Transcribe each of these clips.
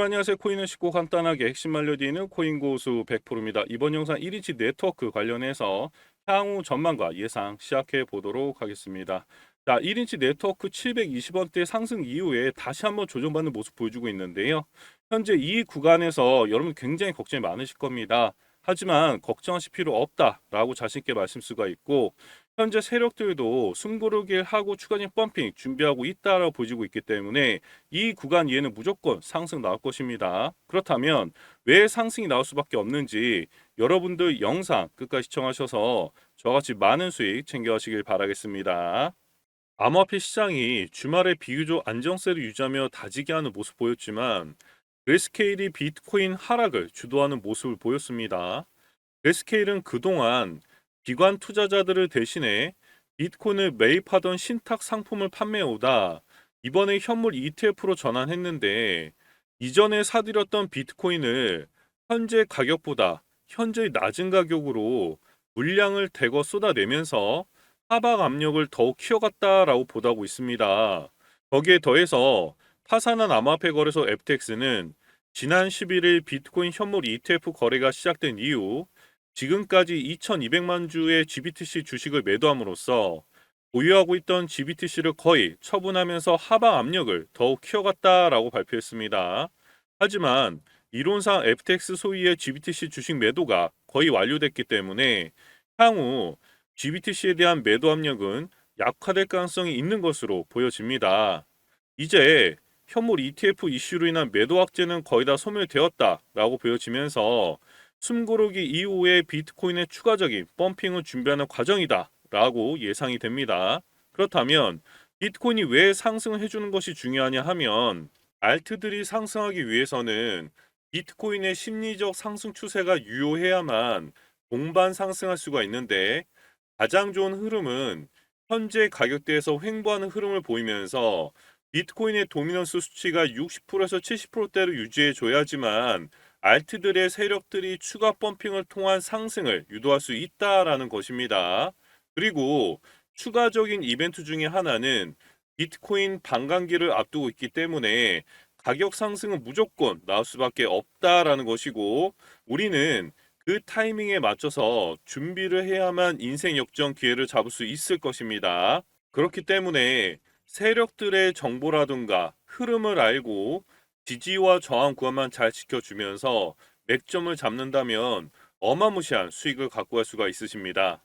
여러분 안녕하세요. 코인을 쉽고 간단하게 핵심 알려드리는 코인 고수 100%입니다. 이번 영상 1인치 네트워크 관련해서 향후 전망과 예상 시작해 보도록 하겠습니다. 자, 1인치 네트워크 720원대 상승 이후에 다시 한번 조정받는 모습 보여주고 있는데요. 현재 이 구간에서 여러분 굉장히 걱정이 많으실 겁니다. 하지만 걱정하실 필요 없다라고 자신있게 말씀 수가 있고 현재 세력들도 숨고르기를 하고 추가적인 펌핑 준비하고 있다라고 보여지고 있기 때문에 이 구간 이에는 무조건 상승 나올 것입니다. 그렇다면 왜 상승이 나올 수밖에 없는지 여러분들 영상 끝까지 시청하셔서 저같이 많은 수익 챙겨가시길 바라겠습니다. 암호화폐 시장이 주말에 비교적 안정세를 유지하며 다지게 하는 모습 보였지만 그 레스케일이 비트코인 하락을 주도하는 모습을 보였습니다. 그레스케일은 그동안 기관 투자자들을 대신해 비트코인을 매입하던 신탁 상품을 판매해오다 이번에 현물 ETF로 전환했는데 이전에 사들였던 비트코인을 현재 가격보다 현재 낮은 가격으로 물량을 대거 쏟아내면서 하방 압력을 더욱 키워갔다라고 보도하고 있습니다. 거기에 더해서 파산한 암호화폐 거래소 FTX는 지난 11일 비트코인 현물 ETF 거래가 시작된 이후 지금까지 2,200만 주의 GBTC 주식을 매도함으로써 보유하고 있던 GBTC를 거의 처분하면서 하방 압력을 더욱 키워갔다라고 발표했습니다. 하지만 이론상 FTX 소유의 GBTC 주식 매도가 거의 완료됐기 때문에 향후 GBTC에 대한 매도 압력은 약화될 가능성이 있는 것으로 보여집니다. 이제 현물 ETF 이슈로 인한 매도 확제는 거의 다 소멸되었다라고 보여지면서 숨고르기 이후에 비트코인의 추가적인 펌핑을 준비하는 과정이다라고 예상이 됩니다. 그렇다면 비트코인이 왜 상승을 해주는 것이 중요하냐 하면 알트들이 상승하기 위해서는 비트코인의 심리적 상승 추세가 유효해야만 동반 상승할 수가 있는데 가장 좋은 흐름은 현재 가격대에서 횡보하는 흐름을 보이면서 비트코인의 도미넌스 수치가 60%에서 70%대로 유지해 줘야지만 알트들의 세력들이 추가 펌핑을 통한 상승을 유도할 수 있다라는 것입니다. 그리고 추가적인 이벤트 중에 하나는 비트코인 반감기를 앞두고 있기 때문에 가격 상승은 무조건 나올 수밖에 없다라는 것이고 우리는 그 타이밍에 맞춰서 준비를 해야만 인생 역전 기회를 잡을 수 있을 것입니다. 그렇기 때문에 세력들의 정보라든가 흐름을 알고 지지와 저항 구간만 잘 지켜주면서 맥점을 잡는다면 어마무시한 수익을 갖고 갈 수가 있으십니다.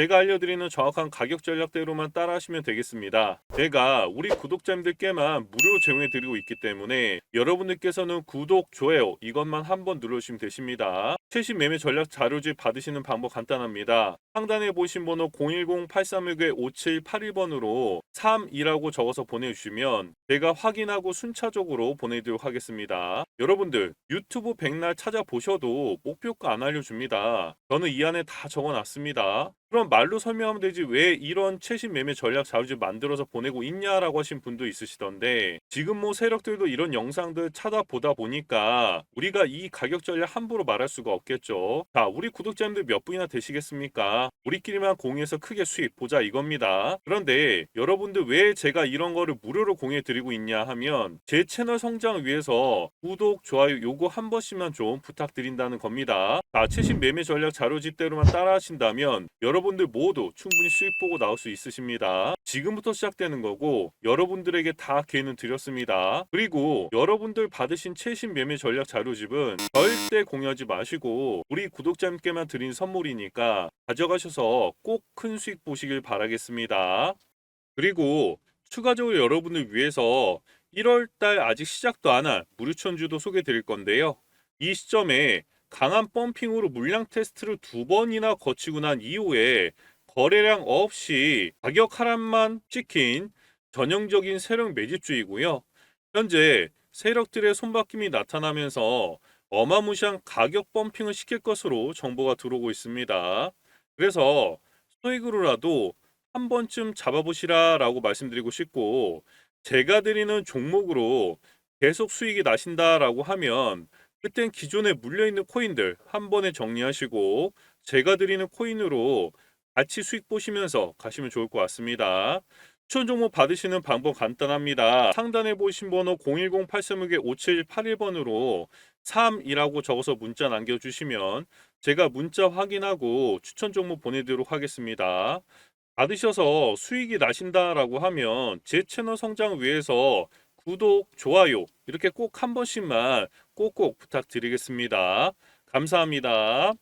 제가 알려드리는 정확한 가격 전략대로만 따라하시면 되겠습니다. 제가 우리 구독자님들께만 무료로 제공해드리고 있기 때문에 여러분들께서는 구독, 좋아요 이것만 한번 눌러주시면 되십니다. 최신 매매 전략 자료집 받으시는 방법 간단합니다. 상단에 보신 번호 010-8369-5781번으로 32라고 적어서 보내주시면 제가 확인하고 순차적으로 보내드리도록 하겠습니다. 여러분들 유튜브 백날 찾아보셔도 목표가 안 알려줍니다. 저는 이 안에 다 적어놨습니다. 그럼 말로 설명하면 되지 왜 이런 최신 매매 전략 자료집 만들어서 보내고 있냐라고 하신 분도 있으시던데 지금 뭐 세력들도 이런 영상들 찾아보다 보니까 우리가 이 가격 전략 함부로 말할 수가 없겠죠. 자, 우리 구독자님들 몇 분이나 되시겠습니까? 우리끼리만 공유해서 크게 수익 보자 이겁니다. 그런데 여러분들 왜 제가 이런 거를 무료로 공유해 드리고 있냐 하면 제 채널 성장을 위해서 구독, 좋아요 요거 한 번씩만 좀 부탁드린다는 겁니다. 자, 최신 매매 전략 자료집대로만 따라 하신다면 여러분들 모두 충분히 수익 보고 나올 수 있으십니다. 지금부터 시작되는 거고 여러분들에게 다 기회는 드렸습니다. 그리고 여러분들 받으신 최신 매매 전략 자료집은 절대 공유하지 마시고 우리 구독자님께만 드린 선물이니까 가져가셔서 꼭 큰 수익 보시길 바라겠습니다. 그리고 추가적으로 여러분을 위해서 1월달 아직 시작도 안 한 무료천주도 소개해 드릴 건데요. 이 시점에 강한 펌핑으로 물량 테스트를 두 번이나 거치고 난 이후에 거래량 없이 가격 하락만 찍힌 전형적인 세력 매집주이고요. 현재 세력들의 손바뀜이 나타나면서 어마무시한 가격 펌핑을 시킬 것으로 정보가 들어오고 있습니다. 그래서 소액으로라도 한 번쯤 잡아보시라 라고 말씀드리고 싶고 제가 드리는 종목으로 계속 수익이 나신다 라고 하면 그땐 기존에 물려있는 코인들 한 번에 정리하시고 제가 드리는 코인으로 같이 수익 보시면서 가시면 좋을 것 같습니다. 추천 종목 받으시는 방법 간단합니다. 상단에 보신 번호 010-8361-5781번으로 3이라고 적어서 문자 남겨주시면 제가 문자 확인하고 추천 종목 보내드리도록 하겠습니다. 받으셔서 수익이 나신다라고 하면 제 채널 성장을 위해서 구독, 좋아요 이렇게 꼭 한 번씩만 꼭꼭 부탁드리겠습니다. 감사합니다.